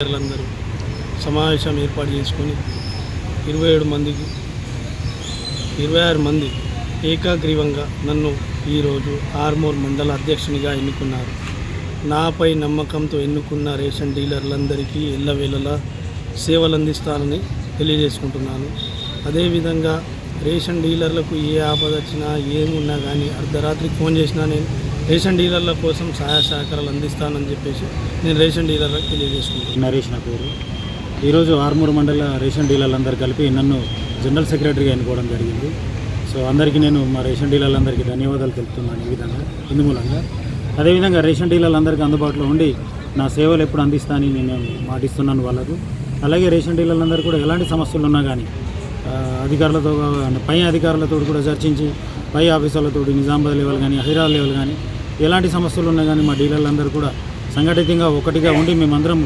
అందరూ సమావేశం ఏర్పాటు చేసుకొని ఇరవై ఏడు మందికి ఇరవై ఆరు మంది ఏకాగ్రీవంగా నన్ను ఈరోజు ఆర్మూర్ మండల అధ్యక్షునిగా ఎన్నుకున్నారు. నాపై నమ్మకంతో ఎన్నుకున్న రేషన్ డీలర్లందరికీ ఎల్లవేళలా సేవలు అందిస్తానని తెలియజేసుకుంటున్నాను. అదేవిధంగా రేషన్ డీలర్లకు ఏ ఆపద వచ్చినా ఏమున్నా కానీ అర్ధరాత్రికి ఫోన్ చేసినా నేను రేషన్ డీలర్ల కోసం సహాయ సహకారాలు అందిస్తానని చెప్పేసి నేను రేషన్ డీలర్లకు తెలియజేసుకుంటున్నాను. నరేష్ నా పేరు. ఈరోజు ఆర్మూర్ మండల రేషన్ డీలర్లందరూ కలిపి నన్ను జనరల్ సెక్రటరీగా ఎన్నుకోవడం జరిగింది. సో అందరికీ నేను మా రేషన్ డీలర్లందరికీ ధన్యవాదాలు తెలుపుతున్నాను ఈ విధంగా ఇందుమూలంగా. అదేవిధంగా రేషన్ డీలర్లందరికీ అందుబాటులో ఉండి నా సేవలు ఎప్పుడు అందిస్తానని నేను మాటిస్తున్నాను వాళ్ళకు. అలాగే రేషన్ డీలర్లందరూ కూడా ఎలాంటి సమస్యలు ఉన్నా కానీ అధికారులతో అంటే పై అధికారులతో కూడా చర్చించి పై ఆఫీసర్లతో నిజామాబాద్ లెవెల్ కానీ హైదరాబాద్ లెవెల్ కానీ ఎలాంటి సమస్యలు ఉన్నా కానీ మా డీలర్లందరూ కూడా సంఘటితంగా ఒకటిగా ఉండి మేమందరం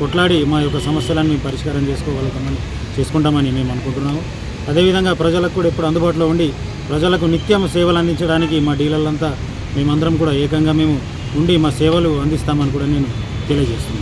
కొట్లాడి మా యొక్క సమస్యలన్నీ పరిష్కారం చేసుకోగలుగుతామని చేసుకుంటామని మేము అనుకుంటున్నాము. అదేవిధంగా ప్రజలకు కూడా ఎప్పుడు అందుబాటులో ఉండి ప్రజలకు నిత్యం సేవలు అందించడానికి మా డీలర్లంతా మేమందరం కూడా ఏకంగా మేము ఉండి మా సేవలు అందిస్తామని కూడా నేను తెలియజేస్తున్నాను.